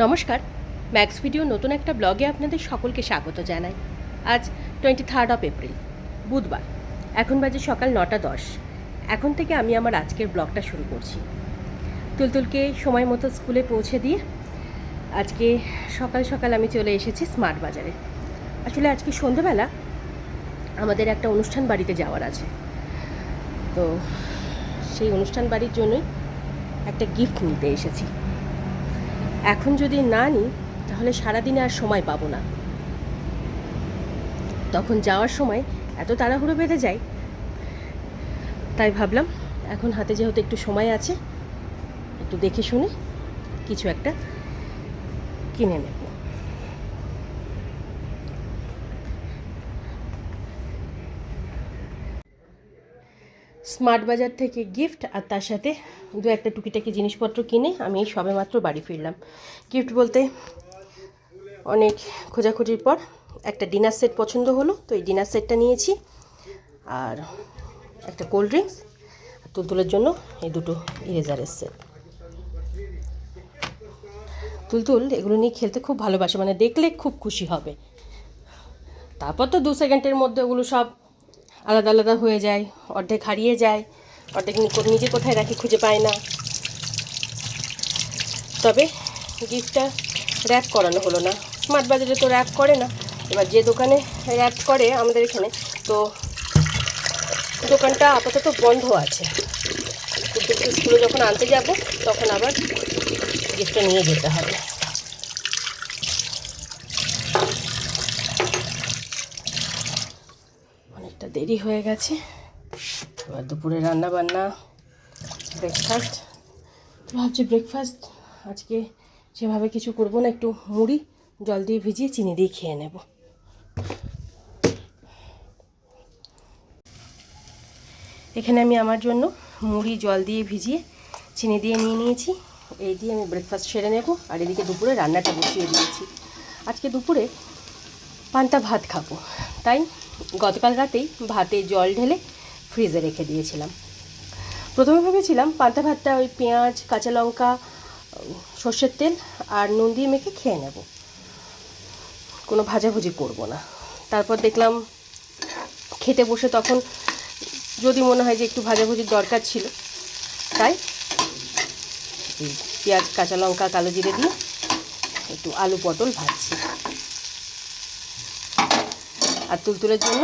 নমস্কার, max video নতুন একটা ব্লগে আপনাদের সকলকে স্বাগত জানাই। আজ টোয়েন্টি থার্ড অফ এপ্রিল বুধবার, এখন বাজে সকাল নটা দশ। এখন থেকে আমি আমার আজকের ব্লগটা শুরু করছি। তুলতুলকে সময় মতো স্কুলে পৌঁছে দিয়ে আজকে সকাল সকাল আমি চলে এসেছি স্মার্ট বাজারে। আসলে আজকে সন্ধ্যেবেলা আমাদের একটা অনুষ্ঠান বাড়িতে যাওয়ার আছে। তো সেই অনুষ্ঠান বাড়ির জন্যই একটা গিফট নিতে এসেছি। এখন যদি না নিই, তাহলে সারাদিনে আর সময় পাবো না। তখন যাওয়ার সময় এত তাড়াহুড়ো বেঁধে যায়। তাই ভাবলাম, এখন হাতে যেহেতু একটু সময় আছে, একটু দেখে শুনে কিছু একটা কিনে নেব। স্মার্ট বাজার থেকে গিফট আর তার সাথে দু একটা টুকিটাকি জিনিসপত্র কিনে আমি এই সবেমাত্র বাড়ি ফিরলাম। গিফট বলতে অনেক খোঁজাখুঁজির পর একটা ডিনার সেট পছন্দ হলো, তো এই ডিনার সেটটা নিয়েছি। আর একটা কোল্ড ড্রিঙ্কস আর তুলতুলের জন্য এই দুটো ইরেজারের সেট তুলতুল, এগুলো নিয়ে খেলতে খুব ভালোবাসে মানে দেখলে খুব খুশি হবে। তারপর তো দু সেকেন্ডের মধ্যে ওগুলো সব আলাদা আলাদা হয়ে যায়, অর্ধেক হারিয়ে যায়, অর্ধেক নিজে কোথায় রাখি খুঁজে পায় না। তবে গিফটটা র্যাপ করানো হলো না। স্মার্ট বাজারে তো র্যাপ করে না। এবার যে দোকানে র্যাপ করে আমাদের এখানে, তো দোকানটা আপাতত বন্ধ আছে। স্কুলে যখন আনতে যাব, তখন আবার গিফটটা নিয়ে যেতে হবে। দেরি হয়ে গেছে। এবার দুপুরে রান্না বান্না ব্রেকফাস্ট ভাবছি ব্রেকফাস্ট আজকে সেভাবে কিছু করব না, একটু মুড়ি, জল দিয়ে ভিজিয়ে চিনি দিয়ে খেয়ে নেব। এখানে আমি আমার জন্য মুড়ি, জল দিয়ে ভিজিয়ে চিনি দিয়ে নিয়ে নিয়েছি। এই দিয়ে আমি ব্রেকফাস্ট সেরে নেব, আর এদিকে দুপুরে রান্নাটা বসিয়ে দিয়েছি। আজকে দুপুরে পান্তা ভাত খাব, তাই গতকাল রাতেই ভাতে জল ঢেলে ফ্রিজে রেখে দিয়েছিলাম। প্রথমে ভেবেছিলাম পান্তা ভাতটা ওই পেঁয়াজ, কাঁচা লঙ্কা, সর্ষের তেল আর নুন দিয়ে মেখে খেয়ে নেব। কোনো ভাজাভুজি করব না। তারপর দেখলাম খেতে বসে তখন যদি মনে হয় যে একটু ভাজাভুজির দরকার ছিল, তাই পেঁয়াজ, কাঁচা লঙ্কা, কালো জিরে দিয়ে একটু আলু পটল ভাজছি। আর তুলতুলের জন্য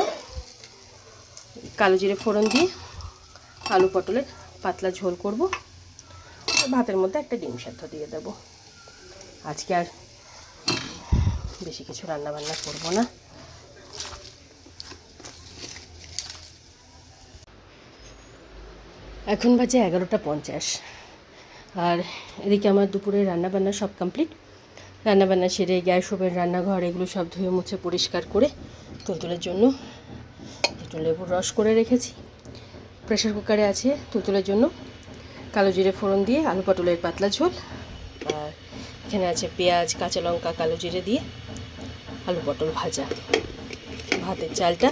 কালো জিরে ফোড়ন দিয়ে আলু পটলের পাতলা ঝোল করব। ভাতের মধ্যে একটা ডিম সেদ্ধ দিয়ে দেব। আজকে আর বেশি কিছু রান্না বান্না করব না। এখন বাজে এগারোটা পঞ্চাশ। আর এদিকে আমার দুপুরে রান্নাবান্না সব কমপ্লিট। রান্নাবান্না সেরে গ্যাস ওভেন, রান্নাঘর, এগুলো সব ধুয়ে মুছে পরিষ্কার করে তুলতুলের জন্য একটু লেবুর রস করে রেখেছি। প্রেশার কুকারে আছে তুলতুলের জন্য। কালো জিরে ফোড়ন দিয়ে আলু পটলের পাতলা ঝোল। আর এখানে আছে পেঁয়াজ, কাঁচা লঙ্কা, কালো জিরে দিয়ে আলু পটল ভাজা। ভাতের চালটা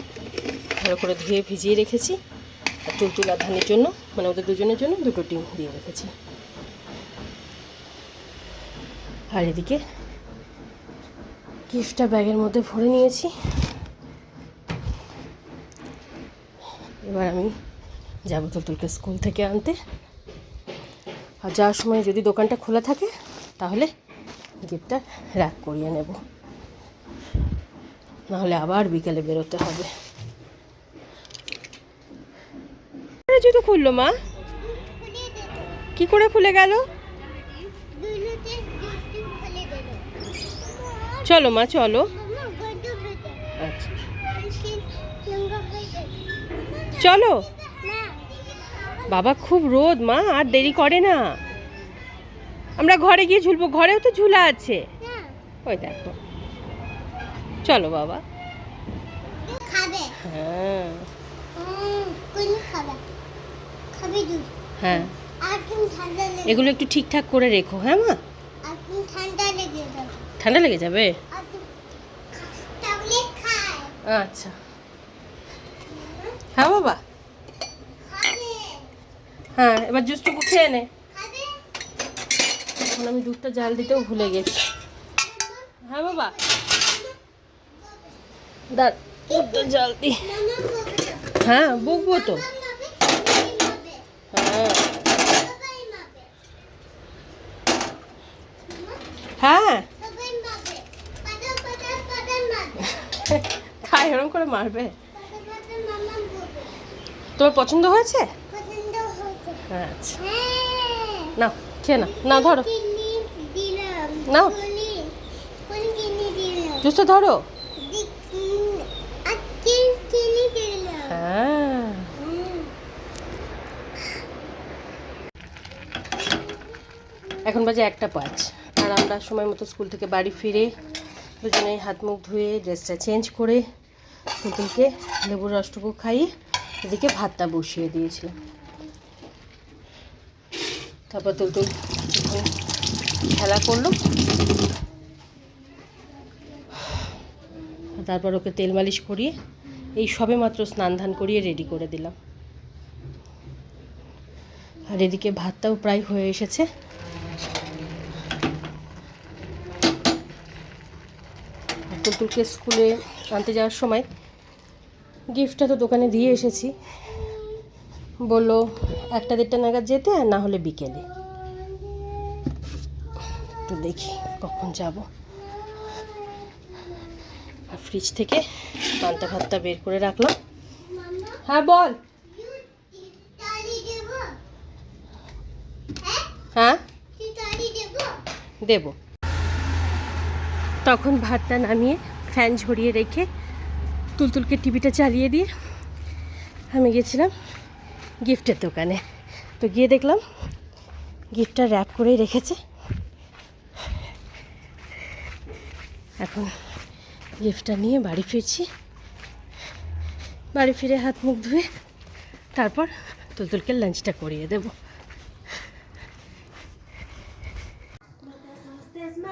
ভালো করে ধুয়ে ভিজিয়ে রেখেছি। আর তুলতুল ধানের জন্য মানে ওদের দুজনের জন্য দুটো ডিম দিয়ে রেখেছি। আর এদিকে গিফটটা ব্যাগের মধ্যে ভরে নিয়েছি। এবার আমি যাব তুলতুলকে স্কুল থেকে আনতে। আর যাওয়ার সময় যদি দোকানটা খোলা থাকে তাহলে গিফটটা র্যাক করিয়ে নেব। নাহলে আবার বিকেলে বেরোতে হবে। আরে জুতো খুললো মা। কি করে খুলে গেল। চলো মা চলো। চলো। বাবা খুব রোদ মা আর দেরি করে না। আমরা ঘরে গিয়ে ঝুলবো ঘরেও তো ঝুলা আছে। ওই দেখো। চলো বাবা। হ্যাঁ। হ্যাঁ। এগুলো একটু ঠিকঠাক করে রেখো হ্যাঁ মা? ঠান্ডা লেগে যাবে। আচ্ছা। হ্যাঁ বাবা। হ্যাঁ এবার জুসটুকু খেয়ে নে। তখন আমি দুধটা জাল দিতেও ভুলে গেছি। হ্যাঁ বাবা। দাঁড় দুধটা জাল দি। হ্যাঁ বকবো তো। হ্যাঁ। হ্যাঁ। খাই ওরম করে মারবে পাতা পাতা মামা বলবে তোমার পছন্দ হয়েছে? হ্যাঁ আচ্ছা। হ্যাঁ। নাও খেয়ে না না ধরো। দিলাম। জুসটা ধরো। হ্যাঁ। এখন বাজে একটা পাঁচ। আর আমরা সময় মতো স্কুল থেকে বাড়ি ফিরে দুজনে হাত মুখ ধুয়ে ড্রেসটা চেঞ্জ করে পুতুলকে লেবুর রসটুকু খাইয়ে এদিকে ভাতটা বসিয়ে দিয়েছিলাম। তারপর তুলতুল খেলা করল। তারপর ওকে তেল মালিশ করিয়ে এই সবে মাত্র স্নান ধান করিয়ে রেডি করে দিলাম। আর এদিকে ভাতটাও প্রায় হয়ে এসেছে। তুলতুলকে স্কুলে আনতে যাওয়ার সময় গিফটটা তো দোকানে দিয়ে এসেছি। বলল, একটা দেড়টা নাগাদ যেতে, আর না হলে বিকেলে। একটু দেখি কখন যাব। আর ফ্রিজ থেকে পান্তা ভাতটা বের করে রাখলাম। হ্যাঁ বল। হ্যাঁ? দেব। তখন ভাতটা নামিয়ে ফ্যান ঝরিয়ে রেখে তুলতুলকে টিভিটা চালিয়ে দিয়ে আমি গেছিলাম গিফটের দোকানে। তো গিয়ে দেখলাম গিফটটা র্যাপ করেই রেখেছে। এখন গিফটটা নিয়ে বাড়ি ফিরছি। বাড়ি ফিরে হাত মুখ ধুয়ে তারপর তুলতুলকে লাঞ্চটা করিয়ে দেবো।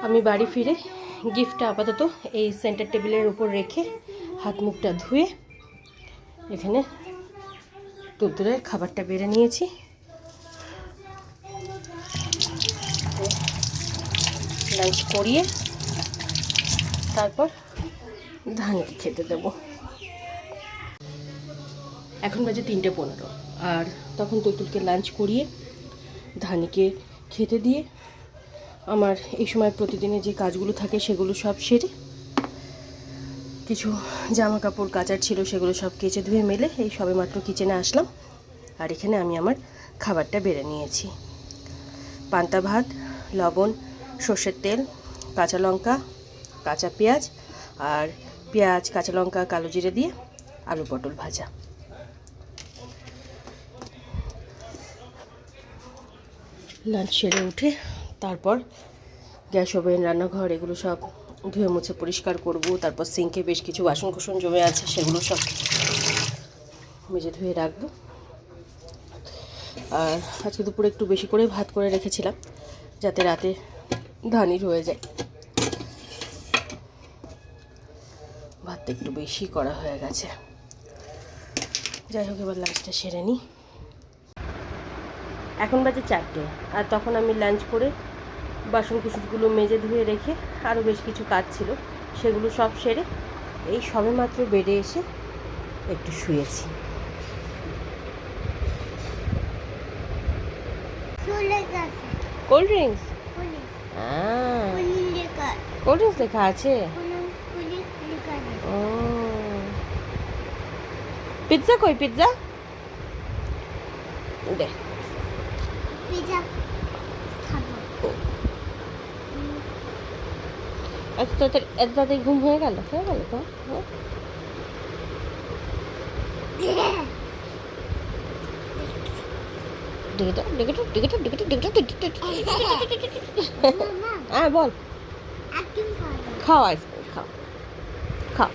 আমি বাড়ি ফিরে গিফটটা আপাতত এই সেন্টার টেবিলের উপর রেখে হাত মুখটা ধুয়ে এখানে তুলতুলের খাবারটা বেড়ে নিয়েছি। লাঞ্চ করিয়ে তারপর ধানকে খেতে দেবো। এখন বাজে তিনটে পনেরো আর তখন তুলতুলকে লাঞ্চ করিয়ে ধানিকে খেতে দিয়ে আমার এই সময় প্রতিদিনের যে কাজগুলো থাকে সেগুলো সব সেরে কিছু জামা কাপড় কাচার ছিল, সেগুলো সব কেচে ধুয়ে মেলে এই সবে মাত্র কিচেনে আসলাম। আর এখানে আমি আমার খাবারটা বেড়ে নিয়েছি। পান্তা ভাত, লবণ, সর্ষের তেল, কাঁচা লঙ্কা, কাঁচা পেঁয়াজ আর পেঁয়াজ, কাঁচা লঙ্কা, কালো জিরে দিয়ে আলু পটল ভাজা। লাঞ্চ সেরে উঠে তারপর গ্যাস ওভেন, রান্নাঘর, এগুলো সব ধুয়ে মুছে পরিষ্কার করব, তারপর সিঙ্কে বেশ কিছু বাসন কোসন জমে আছে, সেগুলো সব মেজে ধুয়ে রাখব। আর আজকে দুপুরে একটু বেশি করে ভাত করে রেখেছিলাম, যাতে রাতে ধানি রয়ে যায়। ভাতটা একটু বেশি করা হয়ে গেছে। যাই হোক, এবার লাঞ্চটা সেরে নিই এখন বাজে চারটে, আর তখন আমি লাঞ্চ করে বাসন কুসুনগুলো মেজে ধুয়ে রেখে আরও বেশ কিছু কাজ ছিল সেগুলো সব সেরে এই সবেমাত্র বেডে এসে একটু শুয়েছি। কোল্ড ড্রিঙ্কস কোল্ড ড্রিঙ্কস লেখা। আছে? ও পিৎজা কই পিৎজা দে। পিজা খাব এত তাড়াতাড়ি এত তাড়াতাড়ি ঘুম হয়ে গেল? হয়ে গেল তো? হ্যাঁ? হ্যাঁ বল। খাও আইসক্রিম খাও। খাও।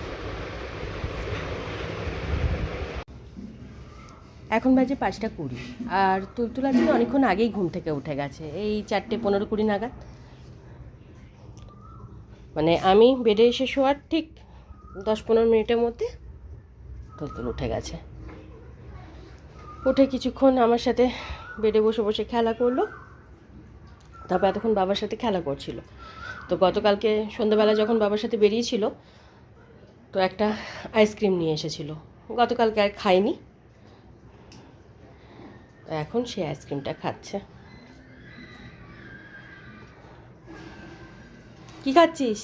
এখন বাজে পাঁচটা কুড়ি। আর তুলতুল আজকে অনেকক্ষণ আগেই ঘুম থেকে উঠে গেছে। এই চারটে পনেরো কুড়ি নাগাদ। মানে আমি বেডে এসে শোয়ার ঠিক দশ পনেরো মিনিটের মধ্যে তুলতুল উঠে গেছে। উঠে কিছুক্ষণ আমার সাথে বেডে বসে বসে খেলা করল। তারপর এতক্ষণ বাবার সাথে খেলা করছিল। তো গতকালকে সন্ধ্যাবেলা যখন বাবার সাথে বেরিয়েছিল, তো একটা আইসক্রিম নিয়ে এসেছিল। গতকালকে আর খাইনি এখন সে আইসক্রিমটা খাচ্ছে। কি খাচ্ছিস?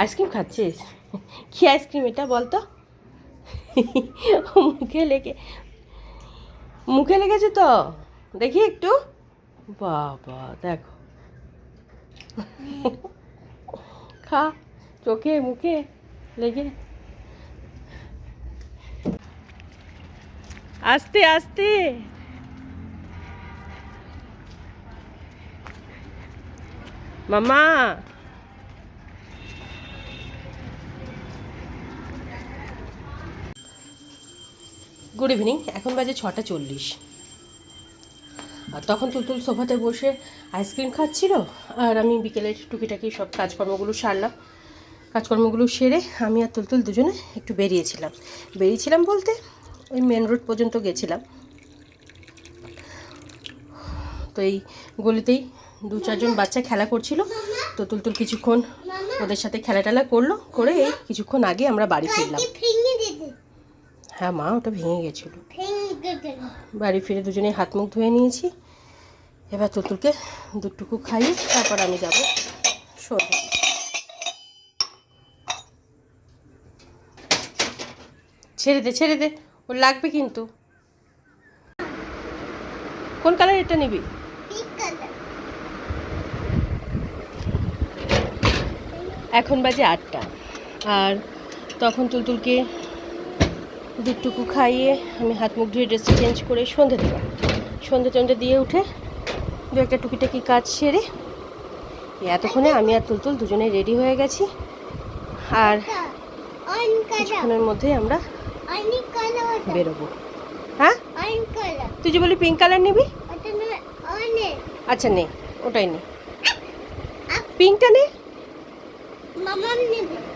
আইসক্রিম খাচ্ছিস? কি আইসক্রিম এটা বলতো? মুখে লেগে মুখে লেগেছে তো? দেখি একটু। বাবা, দেখো। খা, চোখে, মুখে লেগে। আস্তে আস্তে। মামা। গুড ইভিনিং এখন বাজে ছটা চল্লিশ। আর তখন তুলতুল সোফাতে বসে আইসক্রিম খাচ্ছিল, আর আমি বিকেলের টুকিটাকি সব কাজকর্মগুলো সারলাম। কাজকর্মগুলো সেরে আমি আর তুলতুল দুজনে একটু বেরিয়েছিলাম। বেরিয়েছিলাম বলতে ওই মেন রোড পর্যন্ত গেছিলাম। তো এই গলিতেই দু চারজন বাচ্চা খেলা করছিল। তো তুলতুল কিছুক্ষণ ওদের সাথে খেলা টেলা করল করে এই কিছুক্ষণ আগে আমরা বাড়ি ফিরলাম। হ্যাঁ মা ওটা ভেঙে গেছিল। বাড়ি ফিরে দুজনে হাত মুখ ধুয়ে নিয়েছি। এবার তুতুলকে দুটুকু খাইয়ে তারপর আমি যাব শোতে ছেড়ে দে ছেড়ে দে ওর লাগবে কিন্তু। কোন কালার এটা নিবি পিক কালার এখন বাজে আটটা। আর তখন তুলতুলকে দুটুকু খাইয়ে আমি হাত মুখ ধুয়ে ড্রেসটা চেঞ্জ করে সন্ধে দিলাম। সন্ধে টন্ধে দিয়ে উঠে দু একটা টুকিটাকি কাজ সেরে এতক্ষণে আমি আর তুলতুল দুজনে রেডি হয়ে গেছি। আর কিছুক্ষণের মধ্যেই আমরা বেরোবো। হ্যাঁ? তুই যে বলি পিঙ্ক কালার নিবি? আচ্ছা নে ওটাই নে। পিঙ্কটা নে। মামা নেবে হ্যাঁ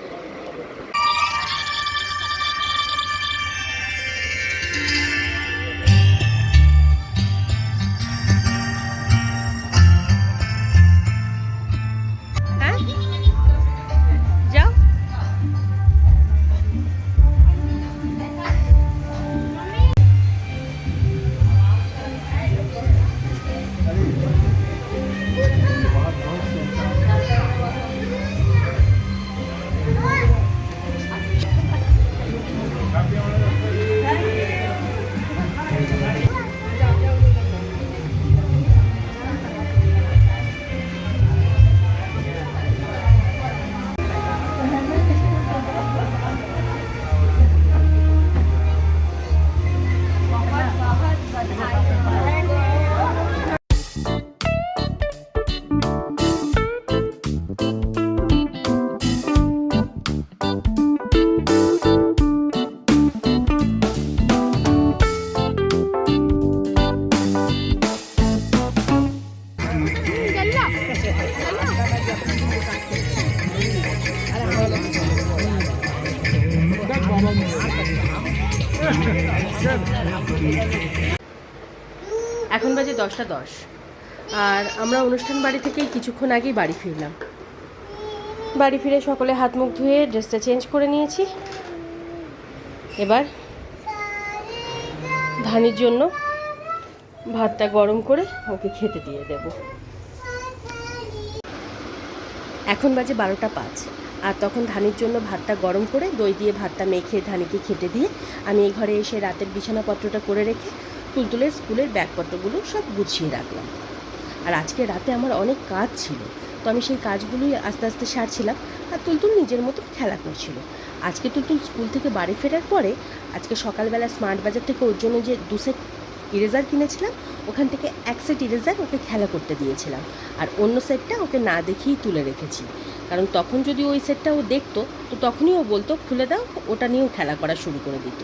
অনুষ্ঠান বাড়ি থেকেই কিছুক্ষণ আগেই বাড়ি ফিরলাম। বাড়ি ফিরে সকলে হাত মুখ ধুয়ে ড্রেসটা চেঞ্জ করে নিয়েছি। এবার ধানির জন্য ভাতটা গরম করে ওকে খেতে দিয়ে দেব। এখন বাজে বারোটা পাঁচ, আর তখন ধানির জন্য ভাতটা গরম করে দই দিয়ে ভাতটা মেখে ধানিকে খেতে দিয়ে আমি এই ঘরে এসে রাতের বিছানাপত্রটা করে রেখে তুলতুলের স্কুলের ব্যাগপত্রগুলো সব গুছিয়ে রাখলাম। আর আজকে রাতে আমার অনেক কাজ ছিল। তো আমি সেই কাজগুলোই আস্তে আস্তে সারছিলাম আর তুলতুল নিজের মতো খেলা করছিল। আজকে তুলতুল স্কুল থেকে বাড়ি ফেরার পরে আজকে সকালবেলা স্মার্ট বাজার থেকে ওর জন্য যে দু সেট ইরেজার কিনেছিলাম, ওখান থেকে এক সেট ইরেজার ওকে খেলা করতে দিয়েছিলাম। আর অন্য সেটটা ওকে না দেখেই তুলে রেখেছি। কারণ তখন যদি ওই সেটটা ও দেখতো, তো তখনই ও বলতো, খুলে দাও, ওটা নিয়েও খেলা করা শুরু করে দিত।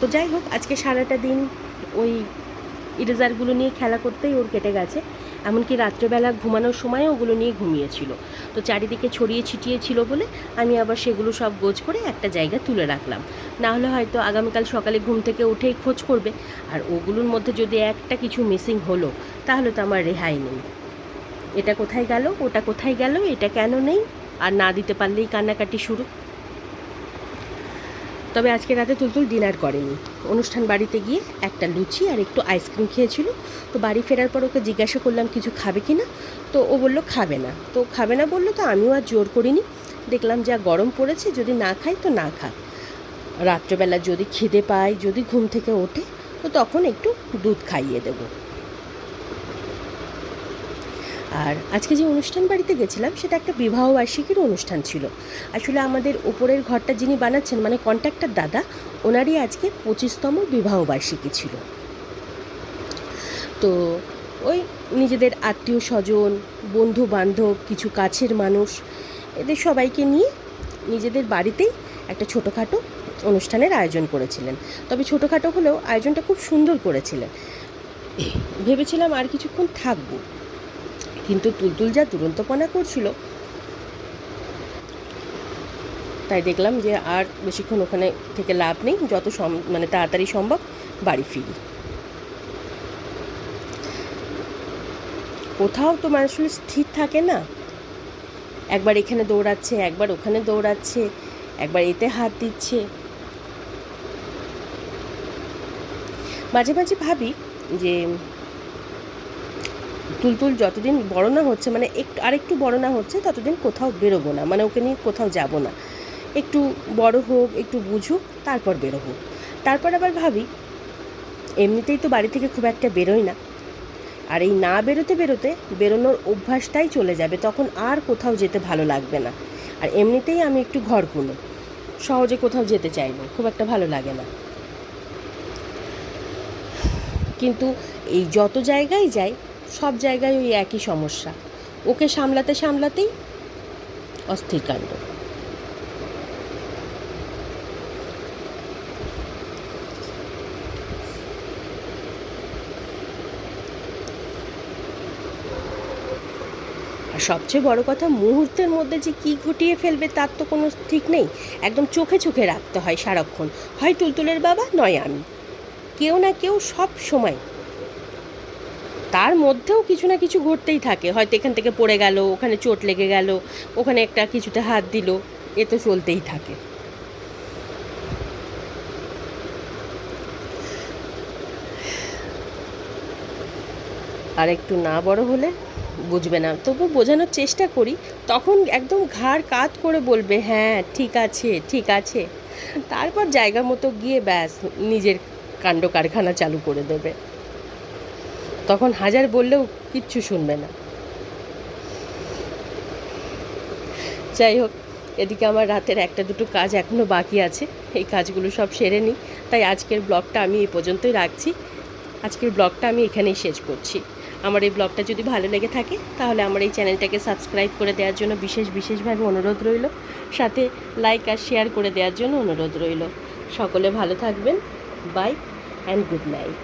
তো যাই হোক, আজকে সারাটা দিন ওই ইরেজারগুলো নিয়ে খেলা করতেই ওর কেটে গেছে। এমনকি রাত্রেবেলা ঘুমানোর সময়ও ওগুলো নিয়ে ঘুমিয়েছিল। তো চারিদিকে ছড়িয়ে ছিটিয়ে ছিল বলে আমি আবার সেগুলো সব গোজ করে একটা জায়গায় তুলে রাখলাম। না হলে হয়তো আগামীকাল সকালে ঘুম থেকে উঠেই খোঁজ করবে। আর ওগুলোর মধ্যে যদি একটা কিছু মিসিং হলো, তাহলে তো আমার রেহাই নেই। এটা কোথায় গেল? ওটা কোথায় গেল? এটা কেন নেই? আর না দিতে পারলেই কান্নাকাটি শুরু। তবে আজকে রাতে তুলতুল ডিনার করেনি। অনুষ্ঠান বাড়িতে গিয়ে একটা লুচি আর একটু আইসক্রিম খেয়েছিল। তো বাড়ি ফেরার পর ওকে জিজ্ঞাসা করলাম, কিছু খাবে কি না? তো ও বলল, খাবে না। তো খাবে না বলল তো আমিও আর জোর করিনি। দেখলাম যা গরম পড়েছে, যদি না খাই তো না খাক রাত্রেবেলা যদি খিদে পায়, যদি ঘুম থেকে ওঠে, তো তখন একটু দুধ খাইয়ে দেবো। আর আজকে যে অনুষ্ঠান বাড়িতে গেছিলাম, সেটা একটা বিবাহবার্ষিকীর অনুষ্ঠান ছিল। আসলে আমাদের উপরের ঘরটা যিনি বানাচ্ছেন মানে কন্ট্রাক্টর দাদা, ওনারই আজকে পঁচিশতম বিবাহবার্ষিকী ছিল। তো ওই নিজেদের আত্মীয় স্বজন বন্ধু বান্ধব কিছু কাছের মানুষ, এদের সবাইকে নিয়ে নিজেদের বাড়িতেই একটা ছোটোখাটো অনুষ্ঠানের আয়োজন করেছিলেন। তবে ছোটোখাটো হলেও আয়োজনটা খুব সুন্দর করেছিলেন। ভেবেছিলাম আর কিছুক্ষণ থাকব। কিন্তু তুলতুল যা দুরন্তপনা করছিল। তাই দেখলাম যে আর বেশিক্ষণ ওখানে থেকে লাভ নেই, যত সম মানে তাড়াতাড়ি সম্ভব বাড়ি ফিরি। কোথাও তো মানুষ স্থির থাকে না। একবার এখানে দৌড়াচ্ছে, একবার ওখানে দৌড়াচ্ছে, একবার এতে হাত দিচ্ছে। মাঝে মাঝে ভাবি যে তুলতুল যতদিন বড় না হচ্ছে মানে একটু, আরেকটু বড় না হচ্ছে, ততদিন কোথাও বেরোবো না। মানে ওকে নিয়ে কোথাও যাব না। একটু বড় হোক, একটু বুঝুক, তারপর বেরোবো। তারপর আবার ভাবি, এমনিতেই তো বাড়ি থেকে খুব একটা বেরোই না। আর এই না বেরোতে বেরোতে বেরোনোর অভ্যাসটাই চলে যাবে, তখন আর কোথাও যেতে ভালো লাগবে না। আর এমনিতেই আমি একটু ঘর কুনো সহজে কোথাও যেতে চাই না, খুব একটা ভালো লাগে না। কিন্তু এই যত জায়গায় যাই সব জায়গায় ওই একই সমস্যা। ওকে সামলাতে সামলাতেই অস্থির কাণ্ড। সবচেয়ে বড় কথা, মুহূর্তের মধ্যে যে কি ঘটিয়ে ফেলবে তার তো কোনো ঠিক নেই। একদম চোখে চোখে রাখতে হয় সারাক্ষণ। হয় তুলতুলের বাবা, নয় আমি। কেউ না কেউ সব সময় তার মধ্যেও কিছু না কিছু ঘটতেই থাকে। হয়তো এখান থেকে পড়ে গেল, ওখানে চোট লেগে গেল, ওখানে একটা কিছুতে হাত দিল, এ তো চলতেই থাকে। আর একটু না বড় হলে বুঝবে না। তবু বোঝানোর চেষ্টা করি, তখন একদম ঘাড় কাত করে বলবে হ্যাঁ ঠিক আছে ঠিক আছে। তারপর জায়গা মতো গিয়ে ব্যাস, নিজের কাণ্ড কারখানা চালু করে দেবে। তখন হাজার বললেও কিচ্ছু শুনবে না। যাই হোক, এদিকে আমার রাতের একটা দুটো কাজ এখনও বাকি আছে। এই কাজগুলো সব সেরে নিই। তাই আজকের ব্লগটা আমি এই পর্যন্তই রাখছি। আজকের ব্লগটা আমি এখানেই শেষ করছি। আমার এই ব্লগটা যদি ভালো লেগে থাকে, তাহলে আমার এই চ্যানেলটাকে সাবস্ক্রাইব করে দেওয়ার জন্য বিশেষ বিশেষভাবে অনুরোধ রইল। সাথে লাইক আর শেয়ার করে দেওয়ার জন্য অনুরোধ রইল। সকলে ভালো থাকবেন। By and good night